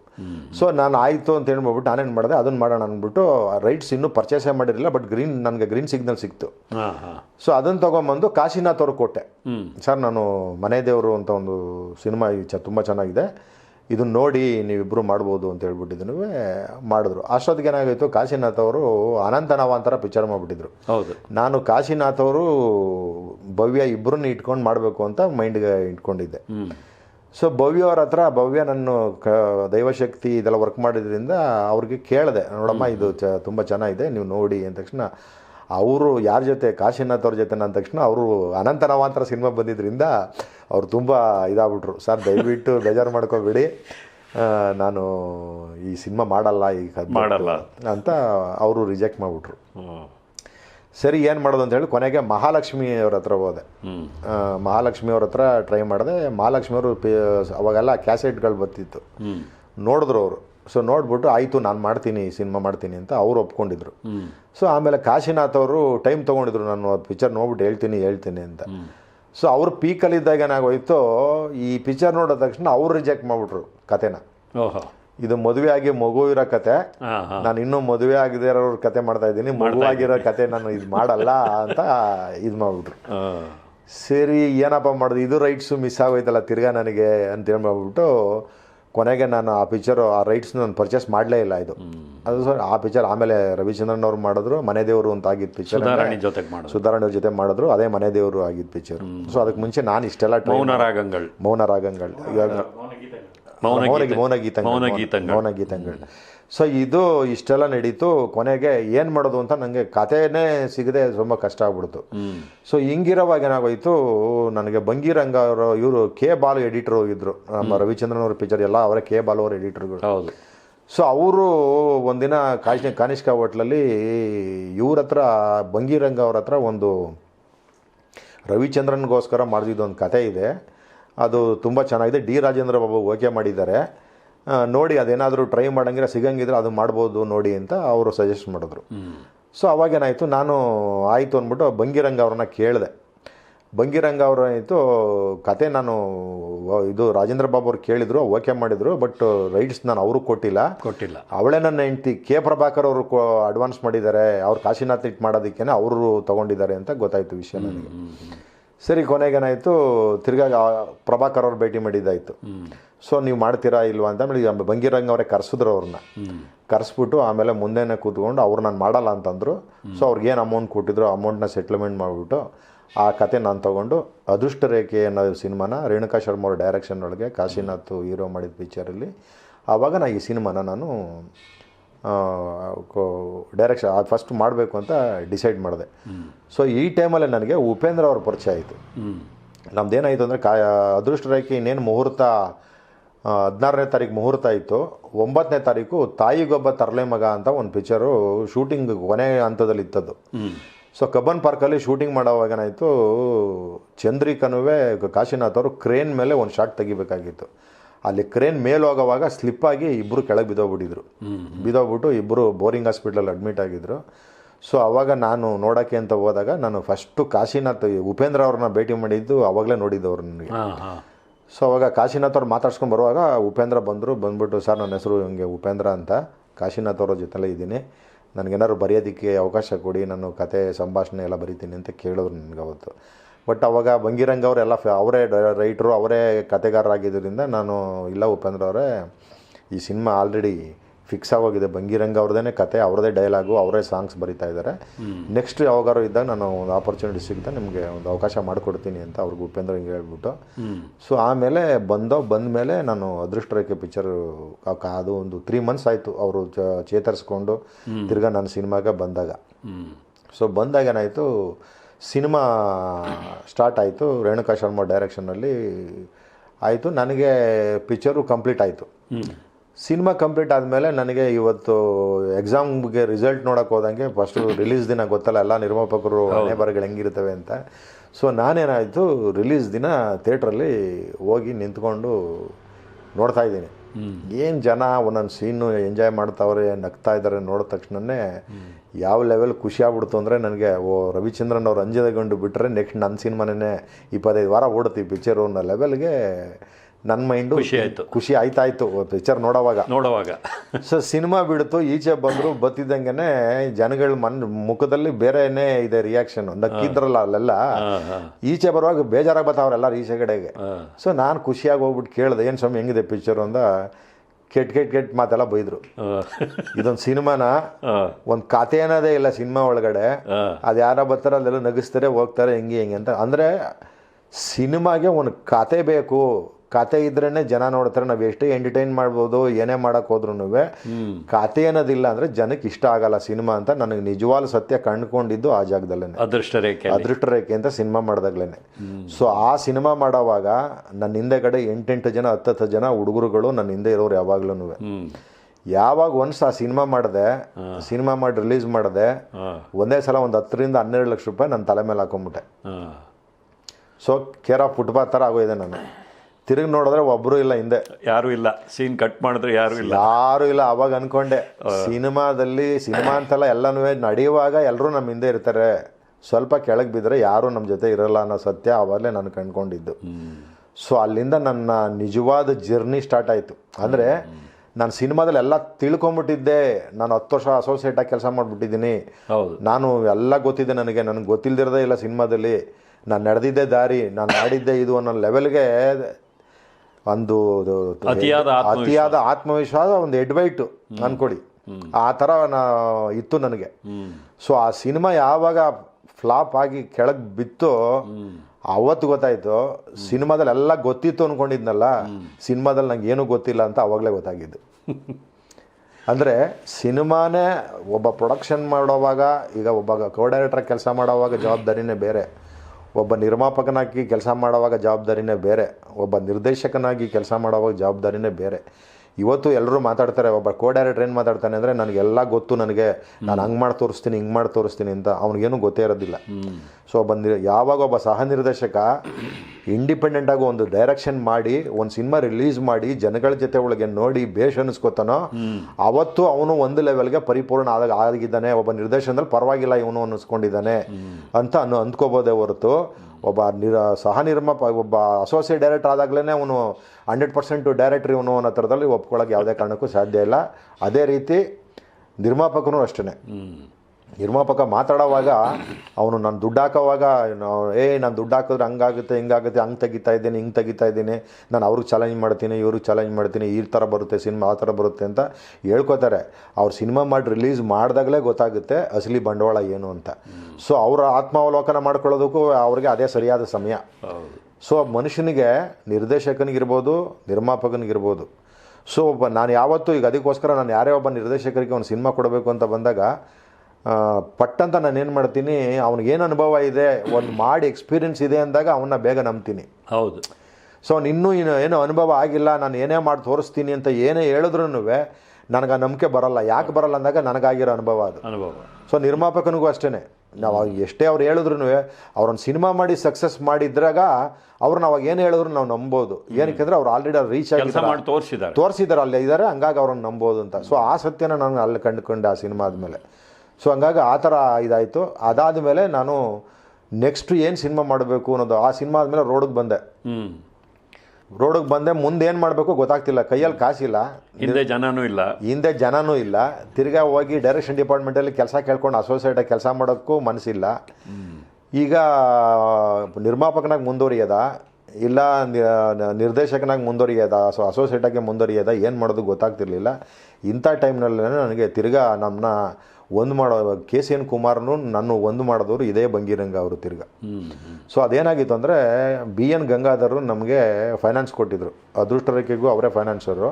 S2: ಸೊ ನಾನು ಆಯಿತು ಅಂತ ಹೇಳ್ಬಿಟ್ಟು ನಾನೇನು ಮಾಡಿದೆ ಅದನ್ನು ಮಾಡೋಣ ಅಂದ್ಬಿಟ್ಟು ರೈಟ್ಸ್ ಇನ್ನೂ ಪರ್ಚೇಸೇ ಮಾಡಿರಲಿಲ್ಲ ಬಟ್ ಗ್ರೀನ್ ನನಗೆ ಗ್ರೀನ್ ಸಿಗ್ನಲ್ ಸಿಕ್ತು. ಸೊ ಅದನ್ನು ತೊಗೊಂಬಂದು ಕಾಶಿನಾಥ್ ಅವ್ರಿಗೆ ಕೊಟ್ಟೆ ಸರ್ ನಾನು ಮನೆ ದೇವರು ಅಂತ ಒಂದು ಸಿನಿಮಾ ಚ ತುಂಬ ಚೆನ್ನಾಗಿದೆ. ಇದನ್ನ ನೋಡಿ ನೀವಿಬ್ಬರು ಮಾಡ್ಬೋದು ಅಂತ ಹೇಳ್ಬಿಟ್ಟಿದ್ದನು ಮಾಡಿದ್ರು. ಅಷ್ಟೊತ್ತಿಗೆ ಏನಾಗಿತ್ತು ಕಾಶಿನಾಥ್ ಅವರು ಅನಂತ ಅಂತಾರ ಪಿಕ್ಚರ್ ಮಾಡಿಬಿಟ್ಟಿದ್ರು.
S1: ಹೌದು.
S2: ನಾನು ಕಾಶಿನಾಥ್ ಅವರು ಭವ್ಯ ಇಬ್ಬರನ್ನ ಇಟ್ಕೊಂಡು ಮಾಡಬೇಕು ಅಂತ ಮೈಂಡ್ಗೆ ಇಟ್ಕೊಂಡಿದ್ದೆ. ಸೊ ಭವ್ಯ ಅವ್ರ ಹತ್ರ ಭವ್ಯ ನನ್ನ ಕ ದೈವಶಕ್ತಿ ಇದೆಲ್ಲ ವರ್ಕ್ ಮಾಡಿದ್ರಿಂದ ಅವ್ರಿಗೆ ಕೇಳಿದೆ ನೋಡಮ್ಮ ಇದು ಚ ತುಂಬ ಚೆನ್ನಾಗಿದೆ ನೀವು ನೋಡಿ ಅಂದ ತಕ್ಷಣ ಅವರು ಯಾರ ಜೊತೆ ಕಾಶಿನಾಥ್ ಅವ್ರ ಜೊತೆ ಅಂದ ತಕ್ಷಣ ಅವರು ಅನಂತರವಾಂತರ ಸಿನಿಮಾ ಬಂದಿದ್ದರಿಂದ ಅವ್ರು ತುಂಬ ಇದಾಗ್ಬಿಟ್ರು. ಸರ್ ದಯವಿಟ್ಟು ಬೇಜಾರು ಮಾಡ್ಕೋಬೇಡಿ. ನಾನು ಈ ಸಿನಿಮಾ ಮಾಡಲ್ಲ ಈಗ
S1: ಮಾಡಲ್ಲ.
S2: ಅಂತ ಅವರು ರಿಜೆಕ್ಟ್ ಮಾಡಿಬಿಟ್ರು. ಸರಿ ಏನು ಮಾಡೋದು ಅಂತ ಹೇಳಿ ಕೊನೆಗೆ ಮಹಾಲಕ್ಷ್ಮಿ ಅವ್ರ ಹತ್ರ ಹೋದೆ. ಮಹಾಲಕ್ಷ್ಮಿ ಅವ್ರ ಹತ್ರ ಟ್ರೈ ಮಾಡಿದೆ. ಮಹಾಲಕ್ಷ್ಮಿ ಅವರು ಪಿ ಅವಾಗೆಲ್ಲ ಕ್ಯಾಸೆಟ್ಗಳು ಬರ್ತಿತ್ತು. ನೋಡಿದ್ರು ಅವರು. ಸೊ ನೋಡ್ಬಿಟ್ಟು ಆಯಿತು ನಾನು ಮಾಡ್ತೀನಿ ಈ ಸಿನಿಮಾ ಮಾಡ್ತೀನಿ ಅಂತ ಅವ್ರು ಒಪ್ಕೊಂಡಿದ್ರು. ಸೊ ಆಮೇಲೆ ಕಾಶಿನಾಥ್ ಅವರು ಟೈಮ್ ತೊಗೊಂಡಿದ್ರು ನಾನು ಪಿಕ್ಚರ್ ನೋಡ್ಬಿಟ್ಟು ಹೇಳ್ತೀನಿ ಹೇಳ್ತೀನಿ ಅಂತ. ಸೊ ಅವ್ರು ಪೀಕಲ್ಲಿದ್ದಾಗ ಏನಾಗೋಯ್ತು ಈ ಪಿಕ್ಚರ್ ನೋಡಿದ ತಕ್ಷಣ ಅವ್ರು ರಿಜೆಕ್ಟ್ ಮಾಡಿಬಿಟ್ರು ಕತೆನ ಇದು ಮದುವೆ ಆಗಿ ಮಗು ಇರೋ ಕತೆ. ನಾನು ಇನ್ನೂ ಮದುವೆ ಆಗದೆ ಇರೋರ ಕತೆ ಮಾಡ್ತಾ ಇದ್ದೀನಿ. ಮಗುವಾಗಿರೋ ಕತೆ ನಾನು ಇದು ಮಾಡಲ್ಲ ಅಂತ ಇದು ಮಾಡಿಬಿಟ್ರು. ಸರಿ ಏನಪ್ಪ ಮಾಡೋದು? ಇದು ರೈಟ್ಸು ಮಿಸ್ ಆಗೋಯ್ತಲ್ಲ ತಿರ್ಗಾ ನನಗೆ ಅಂತ ಹೇಳ್ಬಿಟ್ಟು ಕೊನೆಗೆ ನಾನು ಆ ಪಿಕ್ಚರು ಆ ರೈಟ್ಸ್ ನಾನು ಪರ್ಚೇಸ್ ಮಾಡಲೇ ಇಲ್ಲ ಇದು. ಅದು ಸರ್ ಆ ಪಿಕ್ಚರ್ ಆಮೇಲೆ ರವಿಚಂದ್ರನ್ ಅವ್ರು ಮಾಡಿದ್ರು ಮನೆ ದೇವರು ಅಂತ ಆಗಿದ್ದ ಪಿಕ್ಚರ್
S1: ಸುಧಾರಾಣಿ ಜೊತೆಗೆ
S2: ಸುಧಾರಣೆ ಜೊತೆ ಮಾಡಿದ್ರು ಅದೇ ಮನೆ ದೇವರು ಆಗಿದ್ದ ಪಿಕ್ಚರ್ ಸೊ ಅದಕ್ಕೆ ಮುಂಚೆ ನಾನು ಇಷ್ಟೆಲ್ಲ ಟ್ರೈ
S1: ಮೌನ ರಾಗಂಗಳು.
S2: ಮೌನ ರಾಗಂಗಳು. ಇವಾಗ
S1: ಮೌನ
S2: ಮೌನ
S1: ಗೀತ
S2: ಮೌನ ಗೀತಂಗಳು. ಸೊ ಇದು ಇಷ್ಟೆಲ್ಲ ನಡೀತು. ಕೊನೆಗೆ ಏನು ಮಾಡೋದು ಅಂತ ನನಗೆ ಕಥೆನೇ ಸಿಗದೆ ತುಂಬ ಕಷ್ಟ ಆಗ್ಬಿಡ್ತು. ಸೊ ಹಿಂಗಿರೋವಾಗ ಏನಾಗೋಯ್ತು ನನಗೆ ಬಂಗಿರಂಗ ಅವರು ಇವರು ಕೆ ಬಾಲು ಎಡಿಟರ್ ಹೋಗಿದ್ರು ನಮ್ಮ ರವಿಚಂದ್ರನ್ ಅವ್ರ ಪಿಕ್ಚರ್ ಎಲ್ಲ ಅವರೇ ಕೆ ಬಾಲು ಅವ್ರ ಎಡಿಟರ್ಗಳು
S1: ಹೌದು.
S2: ಸೊ ಅವರು ಒಂದಿನ ಕಾಶಿ ಕಾನಿಷ್ಕಾ ಹೋಟ್ಲಲ್ಲಿ ಇವ್ರ ಹತ್ರ ಬಂಗಿರಂಗ ಅವ್ರ ಹತ್ರ ಒಂದು ರವಿಚಂದ್ರನ್ಗೋಸ್ಕರ ಮಾಡಿದ್ದು ಒಂದು ಕತೆ ಇದೆ. ಅದು ತುಂಬ ಚೆನ್ನಾಗಿದೆ. ಡಿ ರಾಜೇಂದ್ರ ಬಾಬು ಓಕೆ ಮಾಡಿದ್ದಾರೆ. ನೋಡಿ ಅದೇನಾದರೂ ಟ್ರೈ ಮಾಡಂಗಿರ ಸಿಗಂಗಿದ್ರೆ ಅದು ಮಾಡ್ಬೋದು ನೋಡಿ ಅಂತ ಅವರು ಸಜೆಸ್ಟ್ ಮಾಡಿದ್ರು. ಸೊ ಅವಾಗೇನಾಯಿತು ನಾನು ಆಯಿತು ಅಂದ್ಬಿಟ್ಟು ಬಂಗಿರಂಗ ಅವ್ರನ್ನ ಕೇಳಿದೆ. ಬಂಗಿರಂಗ ಅವರು ಆಯಿತು ಕತೆ ನಾನು ಇದು ರಾಜೇಂದ್ರ ಬಾಬು ಅವ್ರು ಕೇಳಿದ್ರು ಓಕೆ ಮಾಡಿದರು ಬಟ್ ರೈಟ್ಸ್ ನಾನು ಅವರು ಕೊಟ್ಟಿಲ್ಲ.
S1: ಕೊಟ್ಟಿಲ್ಲ.
S2: ಅವಳೇ ನನ್ನ ಹೆಂಡ್ತಿ ಕೆ ಪ್ರಭಾಕರ್ ಅವರು ಅಡ್ವಾನ್ಸ್ ಮಾಡಿದ್ದಾರೆ ಅವ್ರು ಕಾಶಿನಾಥ್ ಇಟ್ ಮಾಡೋದಕ್ಕೇನೆ ಅವರು ತೊಗೊಂಡಿದ್ದಾರೆ ಅಂತ ಗೊತ್ತಾಯಿತು ವಿಷಯ ನನಗೆ. ಸರಿ ಕೊನೆಗೇನಾಯಿತು ತಿರ್ಗಾ ಪ್ರಭಾಕರ್ ಅವ್ರು ಭೇಟಿ ಮಾಡಿದ್ದಾಯಿತು. ಸೊ ನೀವು ಮಾಡ್ತೀರಾ ಇಲ್ವಾ ಅಂತ ಆಮೇಲೆ ಬಂಗಿರಂಗ್ ಅವರೇ ಕರೆಸಿದ್ರು ಅವ್ರನ್ನ ಕರೆಸ್ಬಿಟ್ಟು ಆಮೇಲೆ ಮುಂದೆನೇ ಕೂತ್ಕೊಂಡು ಅವ್ರು ನಾನು ಮಾಡಲ್ಲ ಅಂತಂದರು. ಸೊ ಅವ್ರಿಗೆ ಏನು ಅಮೌಂಟ್ ಕೊಟ್ಟಿದ್ರು ಅಮೌಂಟ್ನ ಸೆಟ್ಲ್ಮೆಂಟ್ ಮಾಡಿಬಿಟ್ಟು ಆ ಕತೆ ನಾನು ತೊಗೊಂಡು ಅದೃಷ್ಟ ರೇಖೆ ಅನ್ನೋ ಸಿನಿಮಾನ ರೇಣುಕಾ ಶರ್ಮಾ ಅವ್ರ ಡೈರೆಕ್ಷನ್ ಒಳಗೆ ಕಾಶಿನಾಥ್ ಹೀರೋ ಮಾಡಿದ ಪಿಕ್ಚರಲ್ಲಿ ಆವಾಗ ನಾನು ಈ ಸಿನಿಮಾನ ನಾನು ಡೈರೆಕ್ಷನ್ ಅದು ಫಸ್ಟ್ ಮಾಡಬೇಕು ಅಂತ ಡಿಸೈಡ್ ಮಾಡಿದೆ. ಸೊ ಈ ಟೈಮಲ್ಲೇ ನನಗೆ ಉಪೇಂದ್ರ ಅವ್ರ ಪರಿಚಯ ಆಯಿತು. ನಮ್ದೇನಾಯಿತು ಅಂದರೆ ಕಾ ಅದೃಷ್ಟ ರೇಖೆ ಇನ್ನೇನು ಮುಹೂರ್ತ ಹದಿನಾರನೇ ತಾರೀಕು ಮುಹೂರ್ತ ಇತ್ತು. ಒಂಬತ್ತನೇ ತಾರೀಕು ತಾಯಿಗೊಬ್ಬ ತರಲೆ ಮಗ ಅಂತ ಒಂದು ಪಿಕ್ಚರು ಶೂಟಿಂಗ್ ಕೊನೆ ಹಂತದಲ್ಲಿ ಇತ್ತದ್ದು ಸೊ ಕಬ್ಬನ್ ಪಾರ್ಕಲ್ಲಿ ಶೂಟಿಂಗ್ ಮಾಡೋವಾಗ ಏನಾಯಿತು ಚಂದ್ರಿಕನುವೆ ಕಾಶಿನಾಥ್ ಅವರು ಕ್ರೇನ್ ಮೇಲೆ ಒಂದು ಶಾಟ್ ತೆಗಿಬೇಕಾಗಿತ್ತು. ಅಲ್ಲಿ ಕ್ರೇನ್ ಮೇಲೆ ಹೋಗೋವಾಗ ಸ್ಲಿಪ್ಪಾಗಿ ಇಬ್ಬರು ಕೆಳಗೆ ಬಿದ್ದೋಗ್ಬಿಟ್ಟಿದ್ರು. ಬಿದ್ದೋಗ್ಬಿಟ್ಟು ಇಬ್ಬರು ಬೋರಿಂಗ್ ಹಾಸ್ಪಿಟ್ಲಲ್ಲಿ ಅಡ್ಮಿಟ್ ಆಗಿದ್ರು. ಸೊ ಆವಾಗ ನಾನು ನೋಡೋಕ್ಕೆ ಅಂತ ಹೋದಾಗ ನಾನು ಫಸ್ಟು ಕಾಶಿನಾಥ್ ಉಪೇಂದ್ರ ಅವ್ರನ್ನ ಭೇಟಿ ಮಾಡಿದ್ದು ಅವಾಗಲೇ ನೋಡಿದ್ದವ್ರು ನನಗೆ.
S1: ಹಾಂ ಹಾಂ.
S2: ಸೊ ಅವಾಗ ಕಾಶಿನಾಥ್ ಅವ್ರು ಮಾತಾಡ್ಸ್ಕೊಂಡು ಬರುವಾಗ ಉಪೇಂದ್ರ ಬಂದರು, ಬಂದ್ಬಿಟ್ಟು, ಸರ್, ನನ್ನ ಹೆಸರು ಹಿಂಗೆ ಉಪೇಂದ್ರ ಅಂತ. ಕಾಶಿನಾಥ್ ಅವರ ಜೊತೆಲೇ ಇದ್ದೀನಿ. ನನಗೇನಾದ್ರು ಬರೆಯೋದಕ್ಕೆ ಅವಕಾಶ ಕೊಡಿ, ನಾನು ಕತೆ, ಸಂಭಾಷಣೆ ಎಲ್ಲ ಬರಿತೀನಿ ಅಂತ ಕೇಳಿದ್ರು ನನಗೆ ಅವತ್ತು. ಬಟ್ ಅವಾಗ ಬಂಗಿರಂಗ್ ಅವರೆಲ್ಲ ಫ, ಅವರೇ ರೈಟ್ರು, ಅವರೇ ಕತೆಗಾರರಾಗಿದ್ದರಿಂದ ನಾನು ಇಲ್ಲ ಉಪೇಂದ್ರ ಅವರೇ, ಈ ಸಿನಿಮಾ ಆಲ್ರೆಡಿ ಫಿಕ್ಸ್ ಆಗೋಗಿದೆ. ಬಂಗಿರಂಗ ಅವ್ರದ್ದೇ ಕತೆ ಅವ್ರದ್ದೇ ಡೈಲಾಗು ಅವರೇ ಸಾಂಗ್ಸ್ ಬರಿತಾ ಇದ್ದಾರೆ. ನೆಕ್ಸ್ಟ್ ಯಾವಾಗಾರು ಇದ್ದಾಗ ನಾನು ಒಂದು ಆಪರ್ಚುನಿಟಿ ಸಿಗ್ತಾ ನಿಮಗೆ ಒಂದು ಅವಕಾಶ ಮಾಡಿಕೊಡ್ತೀನಿ ಅಂತ ಅವ್ರಿಗೆ ಉಪೇಂದ್ರ ಹಿಂಗೆ ಹೇಳ್ಬಿಟ್ಟು. ಸೊ ಆಮೇಲೆ ಬಂದೋ ಬಂದ ಮೇಲೆ ನಾನು ಅದೃಷ್ಟ ರೇಖೆ ಪಿಕ್ಚರ್ ಅದು ಒಂದು ತ್ರೀ ಮಂತ್ಸ್ ಆಯಿತು ಅವರು ಚೇತರಿಸ್ಕೊಂಡು ತಿರ್ಗಾ ನಾನು ಸಿನಿಮಾಗೆ ಬಂದಾಗ. ಸೊ ಬಂದಾಗ ಏನಾಯಿತು, ಸಿನಿಮಾ ಸ್ಟಾರ್ಟ್ ಆಯಿತು. ರೇಣುಕಾ ಶರ್ಮಾ ಡೈರೆಕ್ಷನಲ್ಲಿ ಆಯಿತು. ನನಗೆ ಪಿಕ್ಚರು ಕಂಪ್ಲೀಟ್ ಆಯಿತು. ಸಿನಿಮಾ ಕಂಪ್ಲೀಟ್ ಆದಮೇಲೆ ನನಗೆ ಇವತ್ತು ಎಕ್ಸಾಮ್ಗೆ ರಿಸಲ್ಟ್ ನೋಡೋಕೆ ಹೋದಂಗೆ ಫಸ್ಟು ರಿಲೀಸ್ ದಿನ ಗೊತ್ತಲ್ಲ ಎಲ್ಲ ನಿರ್ಮಾಪಕರು ಹಣೆ ಬರಗಳು ಹೆಂಗಿರ್ತವೆ ಅಂತ. ಸೊ ನಾನೇನಾಯಿತು ರಿಲೀಸ್ ದಿನ ಥಿಯೇಟ್ರಲ್ಲಿ ಹೋಗಿ ನಿಂತ್ಕೊಂಡು ನೋಡ್ತಾ ಇದ್ದೀನಿ. ಏನು ಜನ ಒಂದೊಂದು ಸೀನು ಎಂಜಾಯ್ ಮಾಡ್ತಾವ್ರೆ ನಗ್ತಾ ಇದ್ದಾರೆ ನೋಡಿದ ತಕ್ಷಣನೇ ಯಾವ ಲೆವೆಲ್ ಖುಷಿ ಆಗ್ಬಿಡ್ತು ಅಂದರೆ ನನಗೆ ಓ ರವಿಚಂದ್ರನ್ ಅವ್ರು ಅಂಜದ ಗಂಡು ಬಿಟ್ಟರೆ ನೆಕ್ಸ್ಟ್ ನನ್ನ ಸಿನಿಮಾನೇ ಇಪ್ಪತ್ತೈದು ವಾರ ಓಡುತ್ತೆ ಈ ಪಿಕ್ಚರು ಅನ್ನೋ ಲೆವೆಲ್ಗೆ ನನ್ನ ಮೈಂಡು
S1: ಖುಷಿ ಆಯ್ತು.
S2: ಖುಷಿ ಆಯ್ತಾಯ್ತು ಪಿಕ್ಚರ್ ನೋಡೋವಾಗ.
S1: ನೋಡೋವಾಗ.
S2: ಸೊ ಸಿನಿಮಾ ಬಿಡ್ತು ಈಚೆ ಬಂದರು ಬತ್ತಿದ್ದಂಗೆ ಜನಗಳ ಮನ್ ಮುಖದಲ್ಲಿ ಬೇರೆನೇ ಇದೆ ರಿಯಾಕ್ಷನ್ ನಕ್ಕಿದ್ರಲ್ಲ ಅಲ್ಲೆಲ್ಲ. ಈಚೆ ಬರುವಾಗ ಬೇಜಾರಾಗಿ ಬರ್ತಾವ್ರೆಲ್ಲರೂ ಈಚೆ ಕಡೆಗೆ. ಸೊ ನಾನು ಖುಷಿಯಾಗಿ ಹೋಗ್ಬಿಟ್ಟು ಕೇಳಿದೆ ಏನು ಸ್ವಾಮಿ ಹೆಂಗಿದೆ ಪಿಕ್ಚರ್ ಅಂದ ಕೆಟ್ ಕೆಟ್ ಕೆಟ್ಟ ಮಾತೆಲ್ಲ ಬೈದ್ರು. ಇದೊಂದು ಸಿನಿಮಾನ ಒಂದು ಕತೆ ಅನ್ನೋದೇ ಇಲ್ಲ ಸಿನಿಮಾ ಒಳಗಡೆ. ಅದು ಯಾರ ಬರ್ತಾರೆ ಅಲ್ಲೆಲ್ಲ ನಗಿಸ್ತಾರೆ ಹೋಗ್ತಾರೆ ಹೆಂಗೆ ಹೆಂಗೆ ಅಂತ. ಅಂದರೆ ಸಿನಿಮಾಗೆ ಒಂದು ಕತೆ ಬೇಕು. ಕತೆ ಇದ್ರೇ ಜನ ನೋಡ್ತಾರೆ ನಾವು ಎಷ್ಟೇ ಎಂಟರ್ಟೈನ್ ಮಾಡ್ಬೋದು ಏನೇ ಮಾಡಕ್ ಹೋದ್ರೂ ಖಾತೆ ಅನ್ನೋದಿಲ್ಲ ಅಂದ್ರೆ ಜನಕ್ಕೆ ಇಷ್ಟ ಆಗಲ್ಲ ಸಿನಿಮಾ ಅಂತ. ನನಗೆ ನಿಜವಾದ ಸತ್ಯ ಕಂಡುಕೊಂಡಿದ್ದು ಆ ಜಾಗದಲ್ಲೇ
S1: ಅದೃಷ್ಟ ರೇಖೆ
S2: ಅದೃಷ್ಟ ರೇಖೆ ಅಂತ ಸಿನಿಮಾ ಮಾಡಿದಾಗ್ಲೇ ಸೊ ಆ ಸಿನಿಮಾ ಮಾಡೋವಾಗ ನನ್ನ ಹಿಂದೆಗಡೆ ಎಂಟೆಂಟು ಜನ ಹತ್ತತ್ತು ಜನ ಹುಡುಗರುಗಳು ನನ್ನ ಹಿಂದೆ ಇರೋರು ಯಾವಾಗ್ಲೂ ಯಾವಾಗ ಒನ್ಸ್ ಆ ಸಿನಿಮಾ ಮಾಡಿದೆ ಸಿನಿಮಾ ಮಾಡಿ ರಿಲೀಸ್ ಮಾಡಿದೆ ಒಂದೇ ಸಲ ಒಂದು ಹತ್ತರಿಂದ ಹನ್ನೆರಡು ಲಕ್ಷ ರೂಪಾಯಿ ನನ್ನ ತಲೆ ಮೇಲೆ ಹಾಕೊಂಬಿಟ್ಟೆ. ಸೊ ಕೇರ್ ಆಫ್ ಫುಟ್ಬಾಲ್ ಥರ ಆಗೋಯಿದೆ ನಾನು ತಿರುಗಿ ನೋಡಿದ್ರೆ ಒಬ್ಬರು ಇಲ್ಲ ಹಿಂದೆ.
S1: ಯಾರು ಇಲ್ಲ. ಸೀನ್ ಕಟ್ ಮಾಡಿದ್ರೆ ಯಾರು ಇಲ್ಲ.
S2: ಯಾರು ಇಲ್ಲ. ಅವಾಗ ಅನ್ಕೊಂಡೆ. ಸಿನಿಮಾದಲ್ಲಿ ಸಿನಿಮಾ ಅಂತೆಲ್ಲ ಎಲ್ಲನೂ ನಡೆಯುವಾಗ ಎಲ್ಲರೂ ನಮ್ಮ ಹಿಂದೆ ಇರ್ತಾರೆ. ಸ್ವಲ್ಪ ಕೆಳಗೆ ಬಿದ್ದರೆ ಯಾರೂ ನಮ್ಮ ಜೊತೆ ಇರಲ್ಲ ಅನ್ನೋ ಸತ್ಯ ಅವಾಗಲೇ ನಾನು ಕಂಡ್ಕೊಂಡಿದ್ದು. ಸೊ ಅಲ್ಲಿಂದ ನನ್ನ ನಿಜವಾದ ಜರ್ನಿ ಸ್ಟಾರ್ಟ್ ಆಯಿತು. ಅಂದರೆ ನಾನು ಸಿನಿಮಾದಲ್ಲಿ ಎಲ್ಲ ತಿಳ್ಕೊಂಬಿಟ್ಟಿದ್ದೆ. ನಾನು ಹತ್ತು ವರ್ಷ ಅಸೋಸಿಯೇಟಾಗಿ ಕೆಲಸ ಮಾಡಿಬಿಟ್ಟಿದ್ದೀನಿ.
S1: ಹೌದು.
S2: ನಾನು ಎಲ್ಲ ಗೊತ್ತಿದ್ದೆ ನನಗೆ. ನನಗೆ ಗೊತ್ತಿಲ್ದಿರೋದೇ ಇಲ್ಲ ಸಿನಿಮಾದಲ್ಲಿ. ನಾನು ನಡೆದಿದ್ದೆ ದಾರಿ. ನಾನು ಮಾಡಿದ್ದೆ ಇದು ಅನ್ನೋ ಲೆವೆಲ್ಗೆ ಒಂದು ಅದು-
S1: ಅತಿಯಾದ ಆತ್ಮವಿಶ್ವಾಸ.
S2: ಒಂದು ಎಡ್ವೈಟು ಅನ್ಕೊಡಿ. ಆ ಥರ ನಾ ಇತ್ತು ನನಗೆ. ಸೊ ಆ ಸಿನಿಮಾ ಯಾವಾಗ ಫ್ಲಾಪ್ ಆಗಿ ಕೆಳಗೆ ಬಿತ್ತು ಅವತ್ತು ಗೊತ್ತಾಯ್ತು. ಸಿನಿಮಾದಲ್ಲಿ ಎಲ್ಲ ಗೊತ್ತಿತ್ತು ಅನ್ಕೊಂಡಿದ್ನಲ್ಲ ಸಿನಿಮಾದಲ್ಲಿ ನಂಗೆ ಏನೂ ಗೊತ್ತಿಲ್ಲ ಅಂತ ಅವಾಗಲೇ ಗೊತ್ತಾಗಿದ್ದು. ಅಂದರೆ ಸಿನಿಮಾನೇ ಒಬ್ಬ ಪ್ರೊಡಕ್ಷನ್ ಮಾಡೋವಾಗ ಈಗ ಒಬ್ಬ ಕೋ ಡೈರೆಕ್ಟರ್ ಕೆಲಸ ಮಾಡೋವಾಗ ಜವಾಬ್ದಾರಿನೇ ಬೇರೆ. ಒಬ್ಬ ನಿರ್ಮಾಪಕನಾಗಿ ಕೆಲಸ ಮಾಡುವಾಗ ಜವಾಬ್ದಾರಿನೇ ಬೇರೆ ಒಬ್ಬ ನಿರ್ದೇಶಕನಾಗಿ ಕೆಲಸ ಮಾಡುವಾಗ ಜವಾಬ್ದಾರಿನೇ ಬೇರೆ. ಇವತ್ತು ಎಲ್ಲರೂ ಮಾತಾಡ್ತಾರೆ, ಒಬ್ಬ ಕೋ ಡೈರೆಕ್ಟರ್ ಏನು ಮಾತಾಡ್ತಾನೆ ಅಂದರೆ ನನಗೆಲ್ಲ ಗೊತ್ತು ನನಗೆ. ನಾನು ಹಂಗೆ ಮಾಡಿ ತೋರಿಸ್ತೀನಿ, ಹಿಂಗೆ ಮಾಡಿ ತೋರಿಸ್ತೀನಿ ಅಂತ ಅವ್ನಿಗೇನು ಗೊತ್ತೇ ಇರೋದಿಲ್ಲ. ಸೊ ಬಂದಿರೋ ಯಾವಾಗ ಒಬ್ಬ ಸಹ ನಿರ್ದೇಶಕ ಇಂಡಿಪೆಂಡೆಂಟಾಗಿ ಒಂದು ಡೈರೆಕ್ಷನ್ ಮಾಡಿ, ಒಂದು ಸಿನಿಮಾ ರಿಲೀಸ್ ಮಾಡಿ, ಜನಗಳ ಜೊತೆ ಒಳಗೆ ನೋಡಿ ಬೇಷ್ ಅನ್ನಿಸ್ಕೊತಾನೋ ಅವತ್ತು ಅವನು ಒಂದು ಲೆವೆಲ್ಗೆ ಪರಿಪೂರ್ಣ ಆದಾಗ ಆಗಿದ್ದಾನೆ, ಒಬ್ಬ ನಿರ್ದೇಶನದಲ್ಲಿ ಪರವಾಗಿಲ್ಲ ಇವನು ಅನ್ನಿಸ್ಕೊಂಡಿದ್ದಾನೆ ಅಂತ ಅನ್ನು ಅಂದ್ಕೋಬೋದೇ ಹೊರತು. ಒಬ್ಬ ನಿರ, ಸಹ ನಿರ್ಮಾಪ, ಒಬ್ಬ ಅಸೋಸಿಯೇಟ್ ಡೈರೆಕ್ಟರ್ ಆದಾಗಲೇ ಅವನು ಹಂಡ್ರೆಡ್ ಪರ್ಸೆಂಟು ಡೈರೆಕ್ಟರ್ ಇವನು ಅನ್ನೋ ಥರದಲ್ಲಿ ಒಪ್ಕೊಳ್ಳೋಕೆ ಯಾವುದೇ ಕಾರಣಕ್ಕೂ ಸಾಧ್ಯ ಇಲ್ಲ. ಅದೇ ರೀತಿ ನಿರ್ಮಾಪಕನೂ ಅಷ್ಟೇ ನಿರ್ಮಾಪಕ ಮಾತಾಡೋವಾಗ ಅವನು ನಾನು ದುಡ್ಡು ಹಾಕೋವಾಗ ಏ ನಾನು ದುಡ್ಡು ಹಾಕಿದ್ರೆ ಹಂಗಾಗುತ್ತೆ ಹಿಂಗಾಗುತ್ತೆ ಹಂಗೆ ತೆಗಿತಾ ಇದ್ದೀನಿ ಹಿಂಗೆ ತೆಗಿತಾ ಇದ್ದೀನಿ. ನಾನು ಅವ್ರಿಗೆ ಚಾಲೆಂಜ್ ಮಾಡ್ತೀನಿ ಇವ್ರಿಗೆ ಚಾಲೆಂಜ್ ಮಾಡ್ತೀನಿ ಈ ಥರ ಬರುತ್ತೆ ಸಿನಿಮಾ ಆ ಥರ ಬರುತ್ತೆ ಅಂತ ಹೇಳ್ಕೋತಾರೆ. ಅವ್ರು ಸಿನಿಮಾ ಮಾಡಿ ರಿಲೀಸ್ ಮಾಡಿದಾಗಲೇ ಗೊತ್ತಾಗುತ್ತೆ ಅಸಲಿ ಬಂಡವಾಳ ಏನು ಅಂತ. ಸೊ ಅವರ ಆತ್ಮಾವಲೋಕನ ಮಾಡ್ಕೊಳ್ಳೋದಕ್ಕೂ ಅವ್ರಿಗೆ ಅದೇ ಸರಿಯಾದ ಸಮಯ. ಸೊ ಮನುಷ್ಯನಿಗೆ ನಿರ್ದೇಶಕನಿಗಿರ್ಬೋದು ನಿರ್ಮಾಪಕನಿಗಿರ್ಬೋದು. ಸೊ ಒಬ್ಬ ನಾನು ಯಾವತ್ತೂ ಈಗ ಅದಕ್ಕೋಸ್ಕರ ನಾನು ಯಾರೇ ಒಬ್ಬ ನಿರ್ದೇಶಕರಿಗೆ ಒಂದು ಸಿನಿಮಾ ಕೊಡಬೇಕು ಅಂತ ಬಂದಾಗ ಆ, ಪಟ್ಟಂತ ನಾನು ಏನು ಮಾಡ್ತೀನಿ ಅವ್ನಿಗೇನು ಅನುಭವ ಇದೆ ಒಂದು ಮಾಡಿ ಎಕ್ಸ್ಪೀರಿಯನ್ಸ್ ಇದೆ ಅಂದಾಗ ಅವನ್ನ ಬೇಗ ನಂಬ್ತೀನಿ.
S1: ಹೌದು.
S2: ಸೊ ಅವ್ನು ಇನ್ನೂ ಇನ್ನು ಏನೋ ಅನುಭವ ಆಗಿಲ್ಲ ನಾನು ಏನೇ ಮಾಡಿ ತೋರಿಸ್ತೀನಿ ಅಂತ ಏನೇ ಹೇಳಿದ್ರೂ ನನಗೆ ಆ ನಂಬಿಕೆ ಬರಲ್ಲ. ಯಾಕೆ ಬರಲ್ಲ ಅಂದಾಗ ನನಗಾಗಿರೋ ಅನುಭವ ಅದು.
S1: ಅನುಭವ.
S2: ಸೊ ನಿರ್ಮಾಪಕನಿಗೂ ಅಷ್ಟೇ ನಾವು ಅವಾಗ ಎಷ್ಟೇ ಅವ್ರು ಹೇಳಿದ್ರು ಅವ್ರೊಂದು ಸಿನಿಮಾ ಮಾಡಿ ಸಕ್ಸಸ್ ಮಾಡಿದ್ರಾಗ ಅವ್ರನ್ನ ಅವಾಗ ಏನು ಹೇಳಿದ್ರು ನಾವು ನಂಬೋದು. ಏನಕ್ಕೆಂದ್ರೆ ಅವ್ರು ಆಲ್ರೆಡಿ ಅವ್ರು ರೀಚ್ ಆಗಿ
S1: ತೋರಿಸಿದ್ದಾರೆ
S2: ತೋರಿಸಿದ್ದಾರೆ ಅಲ್ಲೇ ಇದ್ದಾರೆ ಹಂಗಾಗಿ ಅವ್ರನ್ನ ನಂಬೋದು ಅಂತ. ಸೊ ಆ ಸತ್ಯನ ನಾನು ಅಲ್ಲಿ ಕಂಡುಕೊಂಡೆ ಆ ಸಿನಿಮಾ ಆದಮೇಲೆ ಸೊ ಹಂಗಾಗಿ ಆ ಥರ ಇದಾಯಿತು. ಅದಾದಮೇಲೆ ನಾನು ನೆಕ್ಸ್ಟ್ ಏನು ಸಿನಿಮಾ ಮಾಡಬೇಕು ಅನ್ನೋದು ಆ ಸಿನಿಮಾ ಆದಮೇಲೆ ರೋಡಿಗೆ ಬಂದೆ. ರೋಡಿಗೆ ಬಂದೆ ಮುಂದೆ ಏನು ಮಾಡಬೇಕು ಗೊತ್ತಾಗ್ತಿಲ್ಲ. ಕೈಯಲ್ಲಿ ಕಾಸಿಲ್ಲ.
S1: ಹಿಂದೆ ಜನನೂ ಇಲ್ಲ.
S2: ಹಿಂದೆ ಜನನೂ ಇಲ್ಲ. ತಿರ್ಗಾ ಹೋಗಿ ಡೈರೆಕ್ಷನ್ ಡಿಪಾರ್ಟ್ಮೆಂಟಲ್ಲಿ ಕೆಲಸ ಕೇಳ್ಕೊಂಡು ಅಸೋಸಿಯೇಟಾಗಿ ಕೆಲಸ ಮಾಡೋಕ್ಕೂ ಮನಸ್ಸಿಲ್ಲ ಈಗ ನಿರ್ಮಾಪಕನಾಗಿ ಮುಂದುವರಿಯದ ಇಲ್ಲ ನಿರ್ದೇಶಕನಾಗಿ ಮುಂದುವರಿಯೋದ ಸೊ ಅಸೋಸಿಯೇಟಾಗಿ ಮುಂದುವರಿಯದ ಏನು ಮಾಡೋದು ಗೊತ್ತಾಗ್ತಿರ್ಲಿಲ್ಲ. ಇಂಥ ಟೈಮ್ನಲ್ಲೇ ನನಗೆ ತಿರ್ಗಾ ನಮ್ಮನ್ನ ಒಂದು ಮಾಡೋ ಕೆ ಸಿ ಎನ್ ಕುಮಾರ್ನು ನನ್ನ ಒಂದು ಮಾಡಿದವರು ಇದೇ ಬಂಗಿರಂಗ ಅವರು ತಿರ್ಗ. ಸೊ ಅದೇನಾಗಿತ್ತು ಅಂದರೆ ಬಿ ಎನ್ ಗಂಗಾಧರ್ ನಮಗೆ ಫೈನಾನ್ಸ್ ಕೊಟ್ಟಿದ್ರು. ಅದೃಷ್ಟರೇಖೆಗೂ ಅವರೇ financer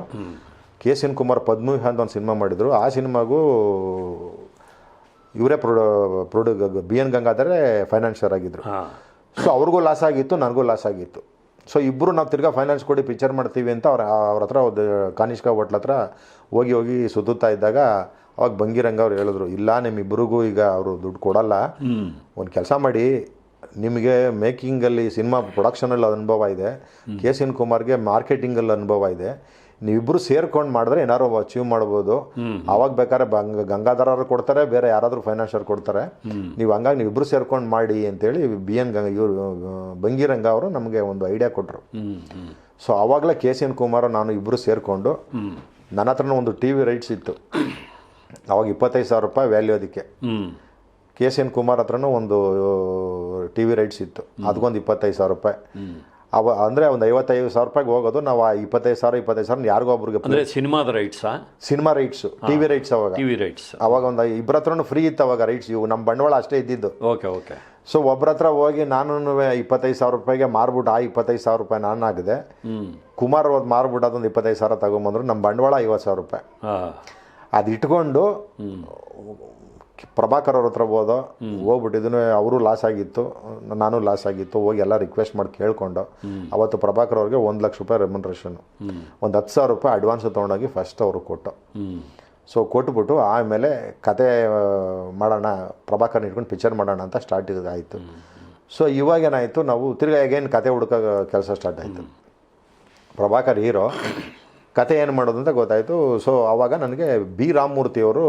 S2: K C N Kumar ಪದ್ಮವಿಹ ಅಂತ ಒಂದು ಸಿನಿಮಾ ಮಾಡಿದರು. ಆ ಸಿನಿಮಾಗೂ ಇವರೇ ಪ್ರೊಡ ಪ್ರೊಡ್ಯೂ ಬಿ ಎನ್ ಗಂಗಾಧರೇ ಫೈನಾನ್ಸರ್ ಆಗಿದ್ದರು ಸೊ ಅವ್ರಿಗೂ ಲಾಸ್ ಆಗಿತ್ತು ನನಗೂ ಲಾಸ್ ಆಗಿತ್ತು. ಸೊ ಇಬ್ಬರು ನಾವು ತಿರ್ಗಾ ಫೈನಾನ್ಸ್ ಕೊಡಿ ಪಿಕ್ಚರ್ ಮಾಡ್ತೀವಿ ಅಂತ ಅವ್ರ ಅವ್ರ ಹತ್ರ ಒಂದು ಕಾನಿಷ್ಕಾ ಹೋಟ್ಲ ಹತ್ರ ಹೋಗಿ ಹೋಗಿ ಸುತ್ತುತ್ತಾ ಇದ್ದಾಗ ಅವಾಗ ಬಂಗಿರಂಗ ಅವ್ರು ಹೇಳಿದ್ರು ಇಲ್ಲ ನಿಮ್ಮಿಬ್ಬರಿಗೂ ಈಗ ಅವರು ದುಡ್ಡು ಕೊಡಲ್ಲ. ಒಂದು ಕೆಲಸ ಮಾಡಿ ನಿಮಗೆ ಮೇಕಿಂಗಲ್ಲಿ ಸಿನಿಮಾ ಪ್ರೊಡಕ್ಷನಲ್ಲಿ ಅನುಭವ ಇದೆ. ಕೆ ಸಿ ಎನ್ ಕುಮಾರ್ಗೆ ಮಾರ್ಕೆಟಿಂಗಲ್ಲಿ ಅನುಭವ ಇದೆ. ನೀವಿಬ್ಬರು ಸೇರ್ಕೊಂಡು ಮಾಡಿದ್ರೆ ಏನಾರು ಅಚೀವ್ ಮಾಡ್ಬೋದು. ಅವಾಗ ಬೇಕಾದ್ರೆ ಗಂಗಾಧರ ಗಂಗಾಧರರು ಕೊಡ್ತಾರೆ ಬೇರೆ ಯಾರಾದರೂ ಫೈನಾನ್ಷಿಯರ್ ಕೊಡ್ತಾರೆ. ನೀವು ಹಂಗಾಗಿ ನೀವಿಬ್ಬರು ಸೇರ್ಕೊಂಡು ಮಾಡಿ ಅಂತೇಳಿ ಬಿ ಎನ್ ಗಂಗ ಇವರು ಬಂಗಿರಂಗ ಅವರು ನಮಗೆ ಒಂದು ಐಡಿಯಾ ಕೊಟ್ಟರು ಸೊ ಆವಾಗಲೇ ಕೆ ಸಿ ಎನ್ ಕುಮಾರ್ ನಾನು ಇಬ್ಬರು ಸೇರಿಕೊಂಡು ನನ್ನ ಹತ್ರನೂ ಒಂದು ಟಿ ವಿ ರೈಟ್ಸ್ ಇತ್ತು. ಅವಾಗ ಇಪ್ಪತ್ತೈದು ಸಾವಿರ ರೂಪಾಯಿ ವ್ಯಾಲ್ಯೂ ಅದಕ್ಕೆ. ಕೆ ಸಿ ಎನ್ ಕುಮಾರ್ ಹತ್ರನೂ ಒಂದು ಟಿ ವಿ ರೈಟ್ಸ್ ಇತ್ತು. ಅದಕ್ಕೊಂದು ಇಪ್ಪತ್ತೈದು ಸಾವಿರ ರೂಪಾಯಿ. ಅವ ಅಂದರೆ ಒಂದು ಐವತ್ತೈದು ಸಾವಿರ ರೂಪಾಯಿಗೆ ಹೋಗೋದು ನಾವು ಆ ಇಪ್ಪತ್ತೈದು ಸಾವಿರ ಇಪ್ಪತ್ತೈದು ಸಾವಿರ ಯಾರಿಗೋ ಒಬ್ರಿಗೆ
S1: ಅಂದರೆ ಸಿನಿಮಾದ ರೈಟ್ಸಾ
S2: cinema rights T V rights ಅವಾಗ.
S1: ಟಿವಿ ರೈಟ್ಸ್
S2: ಅವಾಗ ಒಂದು ಇಬ್ಬರ ಹತ್ರನೂ ಫ್ರೀ ಇತ್ತು ಅವಾಗ ರೈಟ್ಸ್ ಇವು ನಮ್ಮ ಬಂಡವಾಳ ಅಷ್ಟೇ ಇದ್ದಿದ್ದು.
S1: ಓಕೆ ಓಕೆ
S2: ಸೊ ಒಬ್ಬರ ಹತ್ರ ಹೋಗಿ ನಾನು ಇಪ್ಪತ್ತೈದು ಸಾವಿರ ರೂಪಾಯಿಗೆ ಮಾರ್ಬಿಟ್ಟು ಆ ಇಪ್ಪತ್ತೈದು ಸಾವಿರ ರೂಪಾಯಿ ನಾನು ಹಾಕಿದೆ
S1: ಹ್ಮ್.
S2: ಕುಮಾರ್ ಅದು ಮಾರ್ಬಿಟ್ಟು ಅದೊಂದು ಇಪ್ಪತ್ತೈದು ಸಾವಿರ ತಗೊಂಬಂದ್ರು ನಮ್ಮ ಬಂಡವಾಳ ಐವತ್ತು ಸಾವಿರ ರೂಪಾಯಿ. ಅದು ಇಟ್ಕೊಂಡು ಪ್ರಭಾಕರ್ ಅವ್ರ ಹತ್ರ ಹೋದೋ ಹೋಗ್ಬಿಟ್ಟಿದ್ನು ಅವರು ಲಾಸ್ ಆಗಿತ್ತು, ನಾನು ಲಾಸ್ ಆಗಿತ್ತು, ಹೋಗಿ ಎಲ್ಲ ರಿಕ್ವೆಸ್ಟ್ ಮಾಡಿ ಕೇಳ್ಕೊಂಡು, ಅವತ್ತು ಪ್ರಭಾಕರ್ ಅವ್ರಿಗೆ ಒಂದು ಲಕ್ಷ ರೂಪಾಯಿ ರೆಮ್ಯುನರೇಷನ್ ಒಂದು ಹತ್ತು ಸಾವಿರ ರೂಪಾಯಿ ಅಡ್ವಾನ್ಸ್ ತೊಗೊಂಡೋಗಿ ಫಸ್ಟ್ ಅವರು ಕೊಟ್ಟು. ಸೊ ಕೊಟ್ಬಿಟ್ಟು ಆಮೇಲೆ ಕತೆ ಮಾಡೋಣ, ಪ್ರಭಾಕರ್ನ ಇಟ್ಕೊಂಡು ಪಿಕ್ಚರ್ ಮಾಡೋಣ ಅಂತ ಸ್ಟಾರ್ಟ್ ಆಯಿತು ಸೊ ಇವಾಗ ಏನಾಯಿತು, ನಾವು ತಿರ್ಗಾ ಹೇಗೇನು ಕತೆ ಹುಡುಕೋ ಕೆಲಸ ಸ್ಟಾರ್ಟ್ ಆಯಿತು. ಪ್ರಭಾಕರ್ ಹೀರೋ ಕತೆ ಏನು ಮಾಡೋದು ಅಂತ ಗೊತ್ತಾಯಿತು. ಸೊ ಆವಾಗ ನನಗೆ ಬಿ. ರಾಮಮೂರ್ತಿಯವರು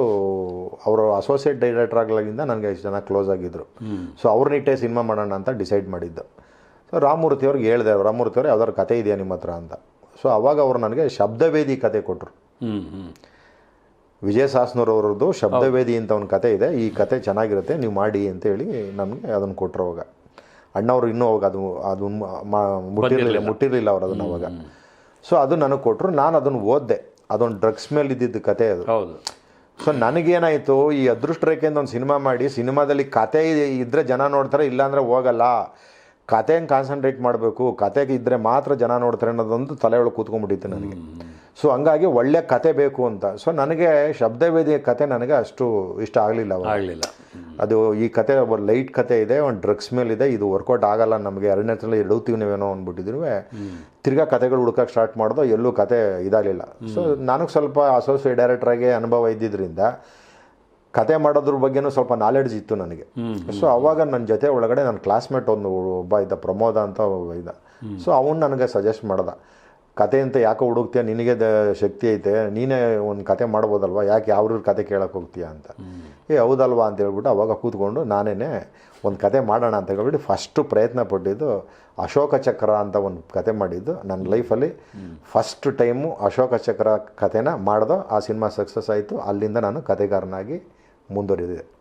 S2: ಅವರು ಅಸೋಸಿಯೇಟ್ ಡೈರೆಕ್ಟರ್ ಆಗ್ಲಾಗಿಂದ ನನಗೆ ಇಷ್ಟು ಜನ ಕ್ಲೋಸ್ ಆಗಿದ್ದರು ಸೊ ಅವ್ರನ್ನಿಟ್ಟೆ ಸಿನಿಮಾ ಮಾಡೋಣ ಅಂತ ಡಿಸೈಡ್ ಮಾಡಿದ್ದು. ಸೊ ರಾಮಮೂರ್ತಿ ಅವ್ರಿಗೆ ಹೇಳಿದೆ ರಾಮಮೂರ್ತಿ ಅವ್ರು ಯಾವ್ದಾದ್ರು ಕತೆ ಇದೆಯಾ ನಿಮ್ಮ ಹತ್ರ ಅಂತ. ಸೊ ಅವಾಗ ಅವರು ನನಗೆ ಶಬ್ದವೇದಿ ಕತೆ ಕೊಟ್ಟರು ವಿಜಯ ಸಾಸ್ನೂರ್ ಅವರದ್ದು ಶಬ್ದವೇದಿ ಅಂತ ಒಂದು ಕತೆ ಇದೆ. ಈ ಕತೆ ಚೆನ್ನಾಗಿರುತ್ತೆ ನೀವು ಮಾಡಿ ಅಂತೇಳಿ ನಮಗೆ ಅದನ್ನು ಕೊಟ್ಟರು ಅವಾಗ. ಅಣ್ಣವ್ರು ಇನ್ನೂ ಅವಾಗ ಅದು ಅದು ಮುಟ್ಟಿರಲಿಲ್ಲ ಮುಟ್ಟಿರಲಿಲ್ಲ ಅವ್ರು ಅದನ್ನು ಅವಾಗ. ಸೊ ಅದು ನನಗೆ ಕೊಟ್ಟರು ನಾನು ಅದನ್ನು ಓದಿದೆ. ಅದೊಂದು ಡ್ರಗ್ಸ್ ಮೇಲೆ ಇದ್ದಿದ್ದ ಕತೆ ಅದು.
S1: ಹೌದು.
S2: ಸೊ ನನಗೇನಾಯಿತು ಈ ಅದೃಷ್ಟ ರೇಖೆಯಿಂದ ಒಂದು ಸಿನಿಮಾ ಮಾಡಿ ಸಿನಿಮಾದಲ್ಲಿ ಕತೆ ಇದ್ದರೆ ಜನ ನೋಡ್ತಾರೆ ಇಲ್ಲಾಂದರೆ ಹೋಗಲ್ಲ. ಕತೆ ಹೆಂಗೆ ಕಾನ್ಸಂಟ್ರೇಟ್ ಮಾಡಬೇಕು ಕತೆಗೆ ಇದ್ದರೆ ಮಾತ್ರ ಜನ ನೋಡ್ತಾರೆ ಅನ್ನೋದೊಂದು ತಲೆ ಒಳಗೆ ಕೂತ್ಕೊಂಡ್ಬಿಟ್ಟಿತ್ತು ನನಗೆ. ಸೊ ಹಂಗಾಗಿ ಒಳ್ಳೆ ಕತೆ ಬೇಕು ಅಂತ. ಸೊ ನನಗೆ ಶಬ್ದವೇದಿಯ ಕತೆ ನನಗೆ ಅಷ್ಟು ಇಷ್ಟ ಆಗಲಿಲ್ಲ
S1: ಆಗ್ಲಿಲ್ಲ.
S2: ಅದು ಈ ಕತೆ, ಒಬ್ಬ ಲೈಟ್ ಕತೆ ಇದೆ, ಒಂದು ಡ್ರಗ್ಸ್ ಮೇಲಿದೆ, ಇದೆ ವರ್ಕೌಟ್ ಆಗಲ್ಲ, ನಮಗೆ ಎರಡನೇ ಸಲ ಇಡುತ್ತೀವಿ ನೀವೇನೋ ಅಂದ್ಬಿಟ್ಟಿದ್ರು. ತಿರ್ಗಾ ಕತೆಗಳು ಹುಡುಕಕ್ಕೆ ಸ್ಟಾರ್ಟ್ ಮಾಡ್ದೋ ಎಲ್ಲೂ ಕತೆ ಇದಾಗಲಿಲ್ಲ. ಸೊ ನನಗೆ ಸ್ವಲ್ಪ ಅಸೋಸಿಯೇಟ್ ಡೈರೆಕ್ಟ್ರಾಗೆ ಅನುಭವ ಇದ್ದಿದ್ದರಿಂದ ಕತೆ ಮಾಡೋದ್ರ ಬಗ್ಗೆನೂ ಸ್ವಲ್ಪ ನಾಲೆಡ್ಜ್ ಇತ್ತು ನನಗೆ. ಸೊ ಅವಾಗ ನನ್ನ ಜೊತೆ ಒಳಗಡೆ ನನ್ನ ಕ್ಲಾಸ್ಮೇಟ್ ಒಂದು ಒಬ್ಬ ಇದ್ದ, ಪ್ರಮೋದ ಅಂತ ಒಬ್ಬ ಇದ್ದ. ಸೊ ಅವನು ನನಗೆ ಸಜೆಸ್ಟ್ ಮಾಡ್ದ. ಕತೆ ಅಂತ ಯಾಕೋ ಹುಡುಕ್ತೀಯ? ನಿನಗೆ ದ ಶಕ್ತಿ ಐತೆ. ನೀನೇ ಒಂದು ಕತೆ ಮಾಡ್ಬೋದಲ್ವ? ಯಾಕೆ ಯಾವ್ರ ಕತೆ ಕೇಳಕ್ಕೆ ಹೋಗ್ತೀಯ ಅಂತ. ಏ ಹೌದಲ್ವಾ ಅಂತ ಹೇಳ್ಬಿಟ್ಟು ಅವಾಗ ಕೂತ್ಕೊಂಡು ನಾನೇ ಒಂದು ಕತೆ ಮಾಡೋಣ ಅಂತ ಹೇಳ್ಬಿಟ್ಟು ಫಸ್ಟು ಪ್ರಯತ್ನ ಪಟ್ಟಿದ್ದು ಅಶೋಕ ಚಕ್ರ ಅಂತ ಒಂದು ಕತೆ ಮಾಡಿದ್ದು ನನ್ನ ಲೈಫಲ್ಲಿ. ಫಸ್ಟ್ ಟೈಮು ಅಶೋಕ ಚಕ್ರ ಕತೆನ ಮಾಡ್ದೋ ಆ ಸಿನಿಮಾ ಸಕ್ಸಸ್ ಆಯಿತು. ಅಲ್ಲಿಂದ ನಾನು ಕತೆಗಾರನಾಗಿ ಮುಂದುವರಿದೆ